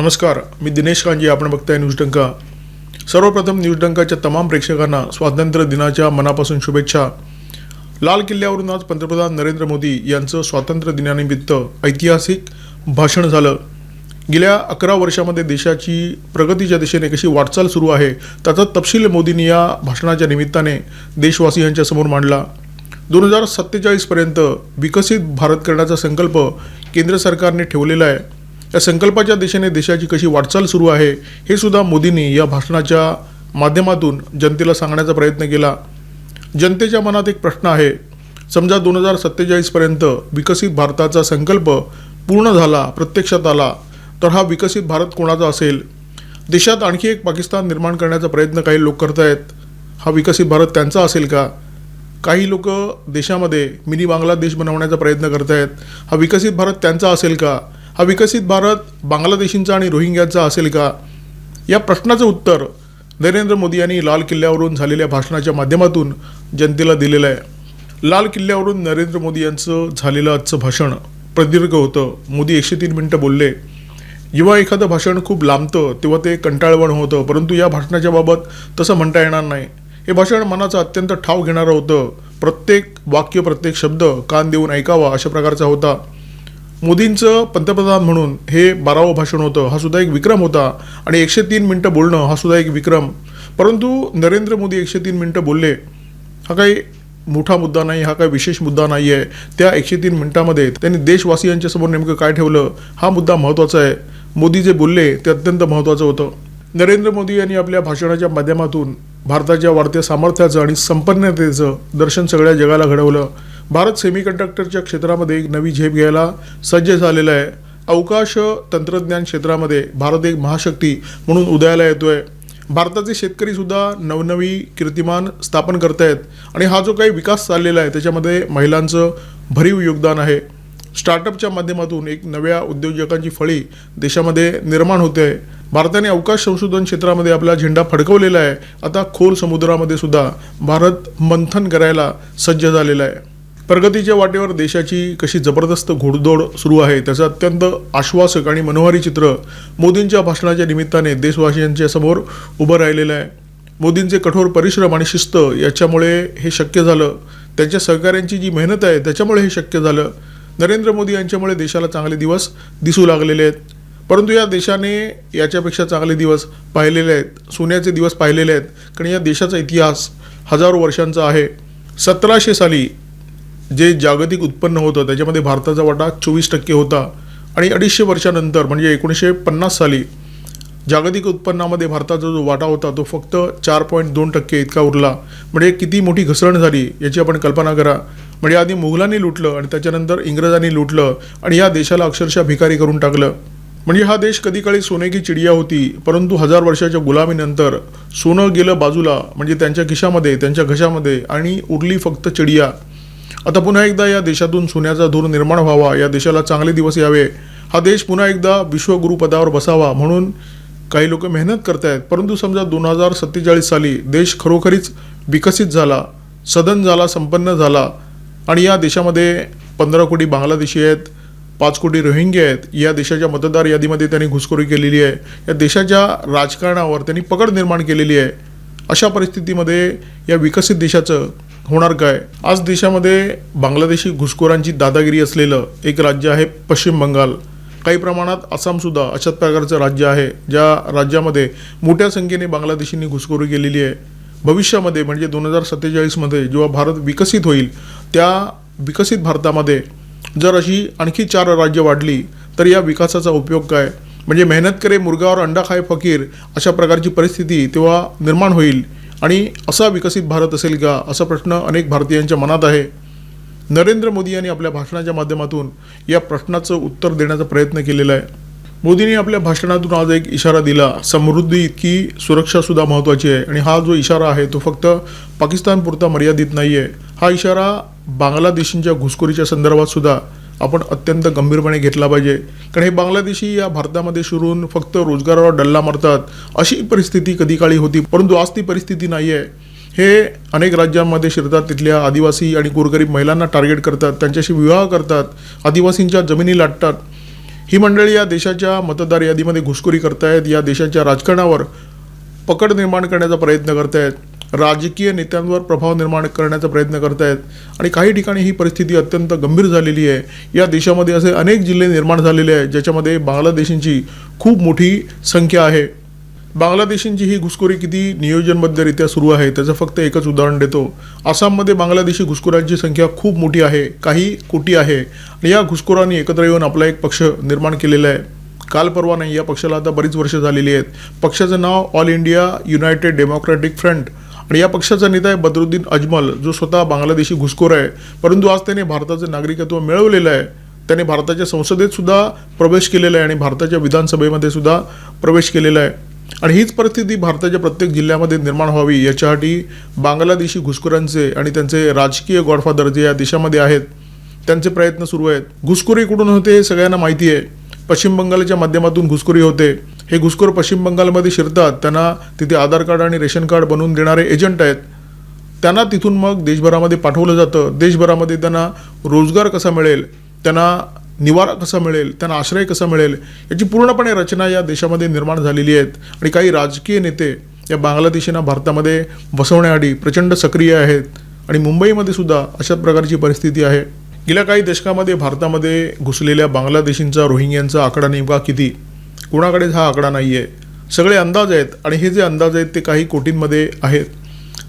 नमस्कार मी दिनेश कांजी आपण बघताय न्यूज डंका. सर्वप्रथम न्यूज डंकाच्या तमाम प्रेक्षकांना स्वातंत्र्य दिनाच्या मनापासून शुभेच्छा. लाल किल्ल्यावरून आज पंतप्रधान नरेंद्र मोदी यांचं स्वातंत्र्य दिनानिमित्त ऐतिहासिक भाषण झालं. गेल्या अकरा वर्षामध्ये देशाची प्रगतीच्या दिशेने कशी वाटचाल सुरू आहे त्याचा तपशील मोदींनी या भाषणाच्या निमित्ताने देशवासियांच्या समोर मांडला. दोन हजार सत्तेचाळीसपर्यंत विकसित भारत करण्याचा संकल्प केंद्र सरकारने ठेवलेला आहे. या संकल्पाच्या दिशेने देशाची कशी वाटचाल सुरू आहे हे सुद्धा मोदींनी या भाषणाच्या माध्यमातून जनतेला सांगण्याचा प्रयत्न केला. जनतेच्या मनात एक प्रश्न आहे समजा दोन हजार सत्तेचाळीसपर्यंत विकसित भारताचा संकल्प पूर्ण झाला प्रत्यक्षात आला तर हा विकसित भारत कोणाचा असेल? देशात आणखी एक पाकिस्तान निर्माण करण्याचा प्रयत्न काही लोक करत आहेत हा विकसित भारत त्यांचा असेल का? काही लोक देशामध्ये मिनी बांगलादेश बनवण्याचा प्रयत्न करत आहेत हा विकसित भारत त्यांचा असेल का? हा विकसित भारत बांगलादेशींचा आणि रोहिंग्याचा असेल का? या प्रश्नाचं उत्तर नरेंद्र मोदी यांनी लाल किल्ल्यावरून झालेल्या भाषणाच्या माध्यमातून जनतेला दिलेलं आहे. लाल किल्ल्यावरून नरेंद्र मोदी यांचं झालेलं आजचं भाषण प्रदीर्घ होतं. मोदी एकशे तीन मिनटं बोलले. जेव्हा एखादं भाषण खूप लांबतं तेव्हा ते कंटाळवण होतं परंतु या भाषणाच्या बाबत तसं म्हणता येणार नाही. हे भाषण मनाचा अत्यंत ठाव घेणारं होतं. प्रत्येक वाक्य प्रत्येक शब्द कान देऊन ऐकावा अशा प्रकारचा होता. मोदींचं पंतप्रधान म्हणून हे बारावं भाषण होतं हा सुद्धा एक विक्रम होता. आणि एकशे तीन मिनटं बोलणं हा सुद्धा एक विक्रम. परंतु नरेंद्र मोदी एकशे तीन मिनटं बोलले हा काही मोठा मुद्दा नाही हा काही विशेष मुद्दा नाही आहे त्या एकशे तीन मिनटामध्ये त्यांनी देशवासियांच्या समोर नेमकं काय ठेवलं हा मुद्दा महत्त्वाचा आहे. मोदी जे बोलले ते अत्यंत महत्त्वाचं होतं. नरेंद्र मोदी यांनी आपल्या भाषणाच्या माध्यमातून भारताच्या वाढत्या सामर्थ्याचं आणि संपन्नतेचं दर्शन सगळ्या जगाला घडवलं. भारत सेमीकंडक्टरच्या क्षेत्रामध्ये एक नवी झेप घ्यायला सज्ज झालेला आहे. अवकाश तंत्रज्ञान क्षेत्रामध्ये भारत एक महाशक्ती म्हणून उदयाला येतो आहे भारताचे शेतकरी सुद्धा नवनवी कीर्तिमान स्थापन करतायत आणि हा जो काही विकास चाललेला आहे त्याच्यामध्ये महिलांचं भरीव योगदान आहे. स्टार्टअपच्या माध्यमातून एक नव्या उद्योजकांची फळी देशामध्ये निर्माण होते. आहे भारताने अवकाश संशोधन क्षेत्रामध्ये आपला झेंडा फडकवलेला आहे. आता खोल समुद्रामध्ये सुद्धा भारत मंथन करायला सज्ज झालेला आहे. प्रगतीच्या वाटेवर देशाची कशी जबरदस्त घोडदौड सुरू आहे त्याचं अत्यंत आश्वासक आणि मनोहारी चित्र मोदींच्या भाषणाच्या निमित्ताने देशवासियांच्या समोर उभं राहिलेलं आहे. मोदींचे कठोर परिश्रम आणि शिस्त याच्यामुळे हे शक्य झालं. त्यांच्या सहकाऱ्यांची जी मेहनत आहे त्याच्यामुळे हे शक्य झालं. नरेंद्र मोदी यांच्यामुळे देशाला चांगले दिवस दिसू लागलेले आहेत. परंतु या देशाने याच्यापेक्षा चांगले दिवस पाहिलेले आहेत सोन्याचे दिवस पाहिलेले आहेत. कारण या देशाचा इतिहास हजारो वर्षांचा आहे. सतराशे साली जे जागतिक उत्पन्न होतं त्याच्यामध्ये भारताचा वाटा चोवीस टक्के होता. आणि अडीचशे वर्षानंतर म्हणजे एकोणीसशे पन्नास साली जागतिक उत्पन्नामध्ये भारताचा जो वाटा होता तो फक्त चार पॉईंट दोन टक्के इतका उरला. म्हणजे किती मोठी घसरण झाली याची आपण कल्पना करा. म्हणजे आधी मुघलांनी लुटलं आणि त्याच्यानंतर इंग्रजांनी लुटलं आणि या देशाला अक्षरशः भिकारी करून टाकलं. म्हणजे हा देश कधी काळी सोने की चिडिया होती परंतु हजार वर्षाच्या गुलामीनंतर सोनं गेलं बाजूला म्हणजे त्यांच्या खिशामध्ये त्यांच्या घशामध्ये आणि उरली फक्त चिडिया. आता पुन्हा एकदा या देशातून सोन्याचा धूर निर्माण व्हावा या देशाला चांगले दिवस यावे. हा देश पुन्हा एकदा विश्वगुरुपदावर बसावा म्हणून काही लोक मेहनत करतायत. परंतु समजा दोन हजार सत्तेचाळीस साली देश खरोखरीच विकसित झाला सदन झाला संपन्न झाला आणि या देशामध्ये पंधरा कोटी बांगलादेशी आहेत पाच कोटी रोहिंगे आहेत या देशाच्या मतदार यादीमध्ये त्यांनी घुसखोरी केलेली आहे या देशाच्या राजकारणावर त्यांनी पकड निर्माण केलेली आहे अशा परिस्थितीमध्ये या विकसित देशाचं होणार काय? आज देशामध्ये बांगलादेशी घुसखोरांची दादागिरी असलेलं एक राज्य आहे पश्चिम बंगाल. काही प्रमाणात आसामसुद्धा अशाच प्रकारचं राज्य आहे ज्या राज्यामध्ये मोठ्या संख्येने बांगलादेशींनी घुसखोरी केलेली आहे. भविष्यामध्ये म्हणजे दोन हजार सत्तेचाळीसमध्ये जेव्हा भारत विकसित होईल त्या विकसित भारतामध्ये जर अशी आणखी चार राज्य वाढली तर या विकासाचा उपयोग काय? म्हणजे मेहनत करे मुर्गावर अंडा खाय फकीर अशा प्रकारची परिस्थिती तेव्हा निर्माण होईल. आणि असा विकसित भारत असेल का? असा प्रश्न अनेक भारतीयांच्या मनात आहे. नरेंद्र मोदी यांनी आपल्या भाषणाच्या माध्यमातून या प्रश्नाचं उत्तर देण्याचा प्रयत्न केलेला आहे. मोदींनी आपल्या भाषणातून आज एक इशारा दिला समृद्धी इतकी सुरक्षासुद्धा महत्त्वाची आहे. आणि हा जो इशारा आहे तो फक्त पाकिस्तानपुरता मर्यादित नाही आहे हा इशारा बांगलादेशींच्या घुसखोरीच्या संदर्भात सुद्धा आपण अत्यंत गंभीरपणे घेतला पाहिजे. कारण हे बांगलादेशी या भारतामध्ये शिरून फक्त रोजगारावर डल्ला मारतात अशी परिस्थिती कधी काळी होती. परंतु आज ती परिस्थिती नाही आहे हे अनेक राज्यांमध्ये शिरतात तिथल्या आदिवासी आणि गोरगरीब महिलांना टार्गेट करतात त्यांच्याशी विवाह करतात आदिवासींच्या जमिनी लाटतात. ही मंडळी या देशाच्या मतदार यादीमध्ये घुसखोरी करतायत या देशाच्या राजकारणावर पकड निर्माण करण्याचा प्रयत्न करतायत. राजकीय नेत्यांवर प्रभाव निर्माण करण्याचा प्रयत्न करत आहेत आणि काही ठिकाणी ही परिस्थिती अत्यंत गंभीर झालेली आहे. या देशामध्ये असे अनेक जिल्हे निर्माण झालेले आहेत ज्याच्यामध्ये बांगलादेशींची खूप मोठी संख्या आहे. बांगलादेशींची ही घुसखोरी किती नियोजनबद्धरित्या सुरू आहे त्याचं फक्त एकच उदाहरण देतो. आसाममध्ये बांगलादेशी घुसखोरांची संख्या खूप मोठी आहे काही कोटी आहे. आणि या घुसखोरांनी एकत्र येऊन आपला एक पक्ष निर्माण केलेला आहे. काल परवा नाही या पक्षाला आता बरीच वर्ष झालेली आहेत. पक्षाचं नाव All India United Democratic Front. आणि या पक्षाचा नेता आहे बदरुद्दीन अजमल जो स्वतः बांगलादेशी घुसखोर आहे. परंतु आज त्याने भारताचं नागरिकत्व मिळवलेलं आहे. त्याने भारताच्या संसदेत सुद्धा प्रवेश केलेला आहे आणि भारताच्या विधानसभेमध्ये सुद्धा प्रवेश केलेला आहे. आणि हीच परिस्थिती भारताच्या प्रत्येक जिल्ह्यामध्ये निर्माण व्हावी याच्यासाठी बांगलादेशी घुसखोरांचे आणि त्यांचे राजकीय गॉडफादर जे या देशामध्ये आहेत त्यांचे प्रयत्न सुरू आहेत. घुसखोरी कुठून होते हे सगळ्यांना माहिती आहे. पश्चिम बंगालच्या माध्यमातून घुसखोरी होते. हे घुसखोर पश्चिम बंगालमध्ये शिरतात. त्यांना तिथे आधार कार्ड आणि रेशन कार्ड बनवून देणारे एजंट आहेत. त्यांना तिथून मग देशभरामध्ये पाठवलं जातं. देशभरामध्ये त्यांना रोजगार कसा मिळेल? त्यांना निवारा कसा मिळेल? त्यांना आश्रय कसा मिळेल? याची पूर्णपणे रचना या देशामध्ये निर्माण झालेली आहेत. आणि काही राजकीय नेते या बांगलादेशींना भारतामध्ये बसवण्यासाठी प्रचंड सक्रिय आहेत. आणि मुंबईमध्ये सुद्धा अशा प्रकारची परिस्थिती आहे. गेल्या काही दशकामध्ये भारतामध्ये घुसलेल्या बांगलादेशींचा रोहिंग्यांचा आकडा नेमका किती? कुणाकडेच हा आकडा नाही आहे सगळे अंदाज आहेत आणि हे जे अंदाज आहेत ते काही कोटींमध्ये आहेत.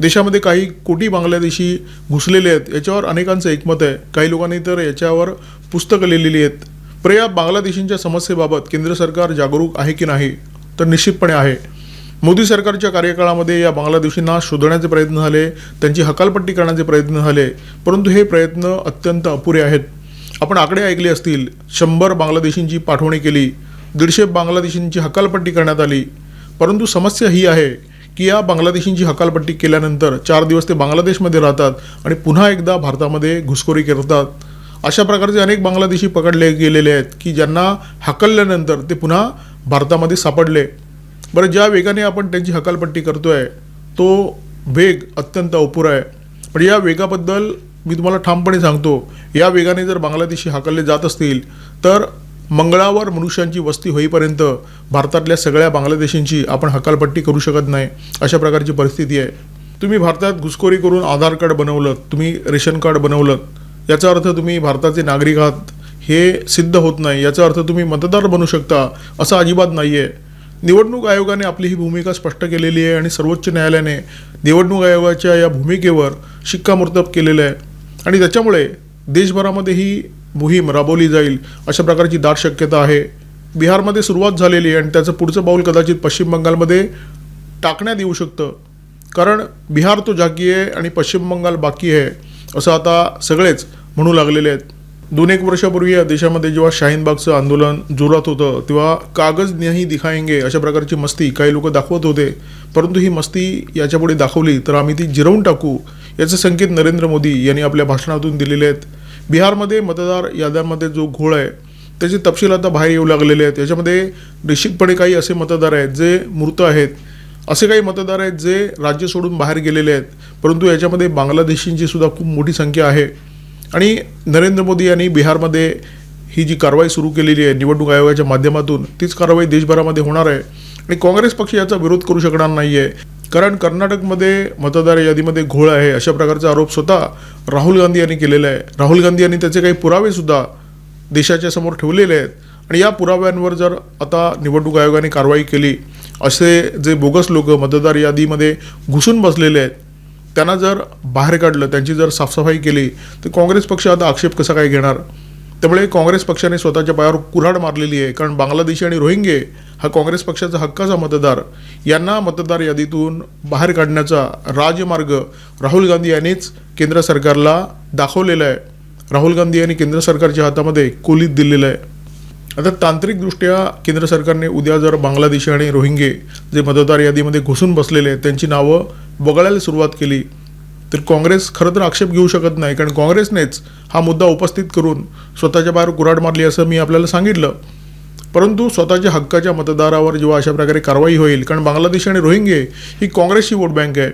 देशामध्ये काही कोटी बांगलादेशी घुसलेले आहेत याच्यावर अनेकांचं एकमत आहे. काही लोकांनी तर याच्यावर पुस्तकं लिहिलेली आहेत. पर या बांगलादेशींच्या समस्येबाबत केंद्र सरकार जागरूक आहे की नाही तर निश्चितपणे आहे. मोदी सरकारच्या कार्यकाळामध्ये या बांगलादेशींना शोधण्याचे प्रयत्न झाले त्यांची हकालपट्टी करण्याचे प्रयत्न झाले परंतु हे प्रयत्न अत्यंत अपुरे आहेत. आपण आकडे ऐकले असतील शंभर बांगलादेशींची पाठवणी केली दीडशे बांगलादेशींची हकालपट्टी करण्यात आली. परंतु समस्या ही आहे की या बांगलादेशींची हकालपट्टी केल्यानंतर चार दिवस ते बांगलादेशमध्ये राहतात आणि पुन्हा एकदा भारतामध्ये घुसखोरी करतात. अशा प्रकारचे अनेक बांगलादेशी पकडले गेलेले आहेत की ज्यांना हकलल्यानंतर ते पुन्हा भारतामध्ये सापडले. बरं ज्या वेगाने आपण त्यांची हकालपट्टी करतो आहे तो वेग अत्यंत अपुरा आहे. पण या वेगाबद्दल मी तुम्हाला ठामपणे सांगतो या वेगाने जर बांगलादेशी हाकलले जात असतील तर मंगळावर मनुष्यांची वस्ती होईपर्यंत भारतातल्या सगळ्या बांगलादेशींची आपण हकालपट्टी करू शकत नाही अशा प्रकारची परिस्थिती आहे. तुम्ही भारतात घुसखोरी करून आधार कार्ड बनवलं तुम्ही रेशन कार्ड बनवलं याचा अर्थ तुम्ही भारताचे नागरिक आहात हे सिद्ध होत नाही याचा अर्थ तुम्ही मतदार बनू शकता असं अजिबात नाही आहे निवडणूक आयोगाने आपली ही भूमिका स्पष्ट केलेली आहे आणि सर्वोच्च न्यायालयाने निवडणूक आयोगाच्या या भूमिकेवर शिक्कामोर्तब केलेलं आहे. आणि त्याच्यामुळे देशभरामध्ये ही मोहीम राबवली जाईल अशा प्रकारची दाट शक्यता आहे. बिहारमध्ये सुरुवात झालेली आहे आणि त्याचं पुढचं पाऊल कदाचित पश्चिम बंगालमध्ये टाकण्यात येऊ शकतं. कारण बिहार तो जागी आहे आणि पश्चिम बंगाल बाकी आहे असं आता सगळेच म्हणू लागलेले आहेत. दोन एक वर्षापूर्वी या देशामध्ये जेव्हा शाहीनबागचं आंदोलन जोरात होतं तेव्हा कागज नाही दिखाएंगे अशा प्रकारची मस्ती काही लोक दाखवत होते. परंतु ही मस्ती याच्यापुढे दाखवली तर आम्ही ती जिरवून टाकू याचे संकेत नरेंद्र मोदी यांनी आपल्या भाषणातून दिलेले आहेत. बिहारमध्ये मतदार याद्यांमध्ये जो घोळ आहे त्याचे तपशील आता बाहेर येऊ लागलेले आहेत. याच्यामध्ये निश्चितपणे काही असे मतदार आहेत जे मृत आहेत. असे काही मतदार आहेत जे राज्य सोडून बाहेर गेलेले आहेत. परंतु याच्यामध्ये बांगलादेशींची सुद्धा खूप मोठी संख्या आहे. आणि नरेंद्र मोदी यांनी बिहारमध्ये ही जी कारवाई सुरू केलेली आहे निवडणूक आयोगाच्या माध्यमातून तीच कारवाई देशभरामध्ये होणार आहे. आणि काँग्रेस पक्ष याचा विरोध करू शकणार नाही आहे कारण कर्नाटकमध्ये मतदार यादीमध्ये घोळ आहे अशा प्रकारचा आरोप स्वतः राहुल गांधी यांनी केलेला आहे. राहुल गांधी यांनी त्याचे काही पुरावेसुद्धा देशाच्या समोर ठेवलेले आहेत. आणि या पुराव्यांवर जर आता निवडणूक आयोगाने कारवाई केली असे जे बोगस लोक मतदार यादीमध्ये घुसून बसलेले आहेत त्यांना जर बाहेर काढलं त्यांची जर साफसफाई केली तर काँग्रेस पक्ष आता आक्षेप कसा काय घेणार? त्यामुळे काँग्रेस पक्षाने स्वतःच्या पायावर कुऱ्हाड मारलेली आहे. कारण बांगलादेशी आणि रोहिंगे हा काँग्रेस पक्षाचा हक्काचा मतदार. यांना मतदार यादीतून बाहेर काढण्याचा राजमार्ग राहुल गांधी यांनीच केंद्र सरकारला दाखवलेला आहे. राहुल गांधी यांनी केंद्र सरकारच्या हातामध्ये कोलीत दिलेलं आहे. आता तांत्रिकदृष्ट्या केंद्र सरकारने उद्या जर बांगलादेशी आणि रोहिंगे जे मतदार यादीमध्ये घुसून बसलेले आहेत त्यांची नावं वगळायला सुरुवात केली. तर काँग्रेस खरं तर आक्षेप घेऊ शकत नाही कारण काँग्रेसनेच हा मुद्दा उपस्थित करून स्वतःच्या बाहेर कुऱ्हाड मारली असं मी आपल्याला सांगितलं. परंतु स्वतःच्या हक्काच्या मतदारावर जेव्हा अशा प्रकारे कारवाई होईल कारण बांगलादेश आणि रोहिंगे ही काँग्रेसची वोट बँक आहे.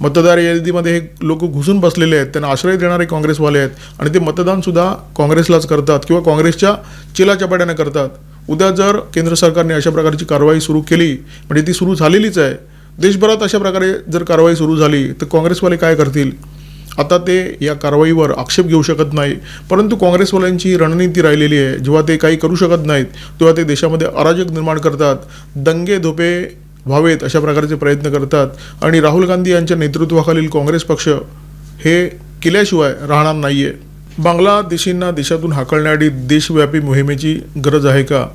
मतदार यादीमध्ये हे लोक घुसून बसलेले आहेत त्यांना आश्रय देणारे काँग्रेसवाले आहेत आणि ते मतदानसुद्धा काँग्रेसलाच करतात किंवा काँग्रेसच्या चिलाचपाट्यानं करतात. उद्या जर केंद्र सरकारने अशा प्रकारची कारवाई सुरू केली म्हणजे ती सुरू झालेलीच आहे देशभरात अशा प्रकारे जर कारवाई सुरू झाली तर काँग्रेसवाले काय करतील? आता ते या कारवाईवर आक्षेप घेऊ शकत नाही. परंतु काँग्रेसवाल्यांची रणनीती राहिलेली आहे. जेव्हा ते काही करू शकत नाहीत तेव्हा ते देशामध्ये अराजक निर्माण करतात. दंगे धोपे व्हावेत अशा प्रकारचे प्रयत्न करतात. आणि राहुल गांधी यांच्या नेतृत्वाखालील काँग्रेस पक्ष हे केल्याशिवाय राहणार नाही आहे बांगलादेशींना देशातून हाकलण्यासाठी देशव्यापी मोहिमेची गरज आहे का?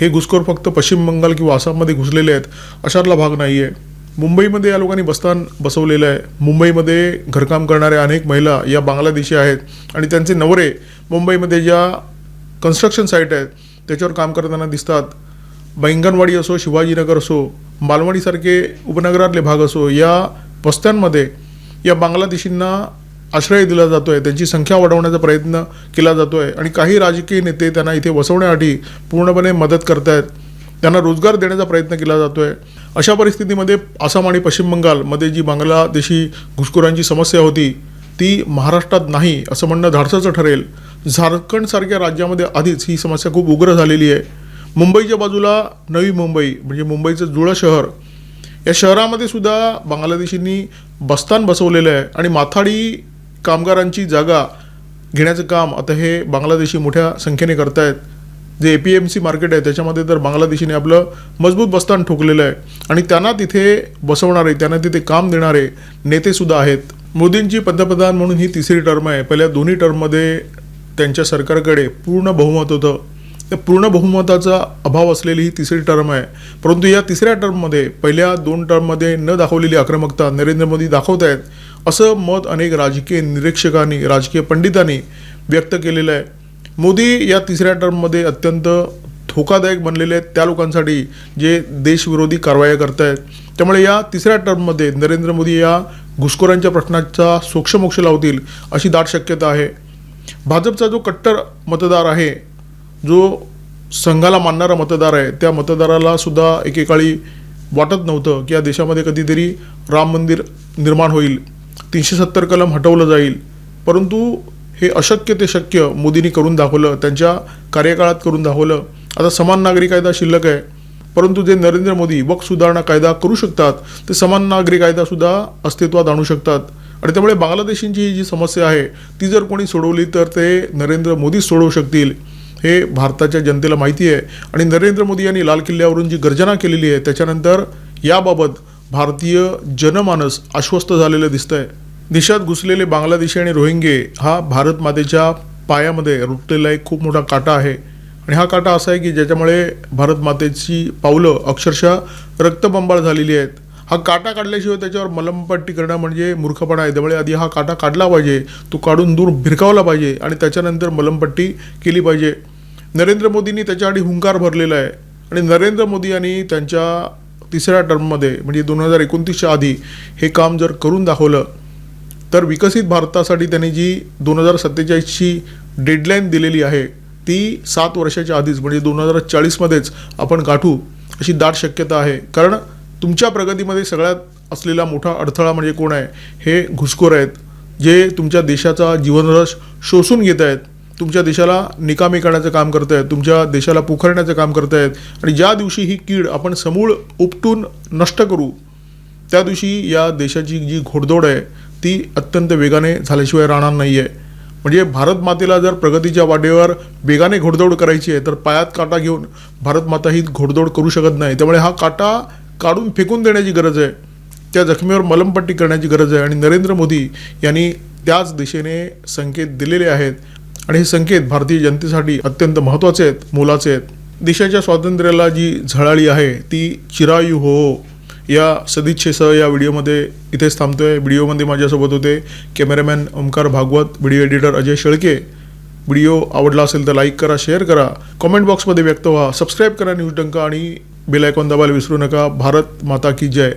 हे घुसखोर फक्त पश्चिम बंगाल किंवा आसाममध्ये घुसलेले आहेत अशातला भाग नाही आहे मुंबईमध्ये या लोकांनी बस्तान बसवलेलं आहे. मुंबईमध्ये घरकाम करणाऱ्या अनेक महिला या बांगलादेशी आहेत आणि त्यांचे नवरे मुंबईमध्ये ज्या कन्स्ट्रक्शन साईट आहेत त्याच्यावर काम करताना दिसतात. बैंगनवाडी असो शिवाजीनगर असो मालवणीसारखे उपनगरातले भाग असो या वस्त्यांमध्ये या बांगलादेशींना आश्रय दिला जातो आहे त्यांची संख्या वाढवण्याचा प्रयत्न केला जातो आहे आणि काही राजकीय नेते त्यांना इथे वसवण्यासाठी पूर्णपणे मदत करत आहेत त्यांना रोजगार देण्याचा प्रयत्न केला जातो आहे अशा परिस्थितीमध्ये आसाम आणि पश्चिम बंगालमध्ये जी बांगलादेशी घुसखोरांची समस्या होती ती महाराष्ट्रात नाही असं म्हणणं धाडसाचं ठरेल. झारखंडसारख्या राज्यामध्ये आधीच ही समस्या खूप उग्र झालेली आहे. मुंबईच्या बाजूला नवी मुंबई म्हणजे मुंबईचं जुळं शहर. या शहरामध्ये सुद्धा बांगलादेशींनी बस्तान बसवलेलं आहे आणि माथाडी कामगारांची जागा घेण्याचं काम आता हे बांगलादेशी मोठ्या संख्येने करतायत. जे A P M C market आहे त्याच्यामध्ये तर बांगलादेशीने आपलं मजबूत बस्तान ठोकलेलं आहे. आणि त्यांना तिथे बसवणारे त्यांना तिथे काम देणारे नेतेसुद्धा आहेत. मोदींची पंतप्रधान म्हणून ही तिसरी टर्म आहे. पहिल्या दोन्ही टर्ममध्ये त्यांच्या सरकारकडे पूर्ण बहुमत होतं. त्या पूर्ण बहुमताचा अभाव असलेली ही तिसरी टर्म आहे. परंतु या तिसऱ्या टर्ममध्ये पहिल्या दोन टर्ममध्ये न दाखवलेली आक्रमकता नरेंद्र मोदी दाखवत आहेत असं मत अनेक राजकीय निरीक्षकांनी राजकीय पंडितांनी व्यक्त केलेलं आहे. मोदी या तिसऱ्या टर्ममध्ये अत्यंत धोकादायक बनलेले आहेत. त्या लोकांसाठी जे देशविरोधी कारवाया करत आहेत त्यामुळे या तिसऱ्या टर्ममध्ये नरेंद्र मोदी या घुसखोरांच्या प्रश्नाचा सोक्षमोक्ष लावतील अशी दाट शक्यता आहे. भाजपचा जो कट्टर मतदार आहे जो संघाला मानणारा मतदार आहे त्या मतदाराला सुद्धा एकेकाळी वाटत नव्हतं की या देशामध्ये कधीतरी राम मंदिर निर्माण होईल. तीनशे सत्तर कलम हटवलं जाईल. परंतु हे अशक्य ते शक्य मोदींनी करून दाखवलं त्यांच्या कार्यकाळात करून दाखवलं. आता समान नागरी कायदा शिल्लक आहे. परंतु जे नरेंद्र मोदी वक सुधारणा कायदा करू शकतात ते समान नागरी कायदासुद्धा अस्तित्वात आणू शकतात. आणि त्यामुळे बांगलादेशींची ही जी समस्या आहे ती जर कोणी सोडवली तर ते नरेंद्र मोदीच सोडवू शकतील हे भारताच्या जनतेला माहिती आहे. आणि नरेंद्र मोदी यांनी लाल किल्ल्यावरून जी गर्जना केलेली आहे त्याच्यानंतर याबाबत भारतीय जनमानस आश्वस्त झालेलं दिसतंय. देशात घुसलेले बांगलादेशी आणि रोहिंगे हा भारत मातेच्या पायामध्ये रुतलेला एक खूप मोठा काटा आहे. आणि हा काटा असा आहे की ज्याच्यामुळे भारत मातेची पावलं अक्षरशः रक्तबंबाळ झालेली आहेत. हा काटा काढल्याशिवाय त्याच्यावर मलमपट्टी करणं म्हणजे मूर्खपणा आहे. त्यामुळे आधी हा काटा काढला पाहिजे. तो काढून दूर भिरकावला पाहिजे आणि त्याच्यानंतर मलमपट्टी केली पाहिजे. नरेंद्र मोदींनी त्याच्यासाठी हुंकार भरलेला आहे. आणि नरेंद्र मोदी यांनी त्यांच्या तिसऱ्या टर्ममध्ये म्हणजे दोन हजार एकोणतीसच्या आधी हे काम जर करून दाखवलं तर विकसित भारतासाठी त्यांनी जी दोन हजार सत्तेचाळीसची डेडलाईन दिलेली आहे ती सात वर्षाच्या आधीच म्हणजे दोन हजार चाळीसमध्येच आपण गाठू अशी दाट शक्यता आहे. कारण तुमच्या प्रगतीमध्ये सगळ्यात असलेला मोठा अडथळा म्हणजे कोण आहे? हे घुसखोर आहेत जे तुमच्या देशाचा जीवनरस शोषून घेत आहेत. तुमच्या देशाला निकामी करण्याचं काम करत आहेत तुमच्या देशाला पुखरण्याचं काम करत आहेत आणि ज्या दिवशी ही कीड आपण समूळ उपटून नष्ट करू त्या दिवशी या देशाची जी घोडदौड आहे ती अत्यंत वेगाने झाल्याशिवाय राहणार नाही आहे म्हणजे भारत मातेला जर प्रगतीच्या वाटेवर वेगाने घोडदौड करायची आहे तर पायात काटा घेऊन भारत माता ही घोडदौड करू शकत नाही. त्यामुळे हा काटा काढून फेकून देण्याची गरज आहे. त्या जखमीवर मलमपट्टी करण्याची गरज आहे. आणि नरेंद्र मोदी यांनी त्याच दिशेने संकेत दिलेले आहेत. आणि हे संकेत भारतीय जनतेसाठी अत्यंत महत्त्वाचे आहेत मोलाचे आहेत. देशाच्या स्वातंत्र्याला जी झळाळी आहे ती चिरायू हो, हो. या सदिच्छेसह या व्हिडिओमध्ये इथेच थांबतोय. व्हिडिओमध्ये माझ्यासोबत होते cameraman Omkar Bhagwat video editor Ajay Shelke. Video आवडला असेल तर लाईक करा शेअर करा. कॉमेंट बॉक्समध्ये व्यक्त व्हा. सबस्क्राईब करा न्यूज डंका आणि बेल आयकॉन दाबायला विसरू नका. भारत माता की जय.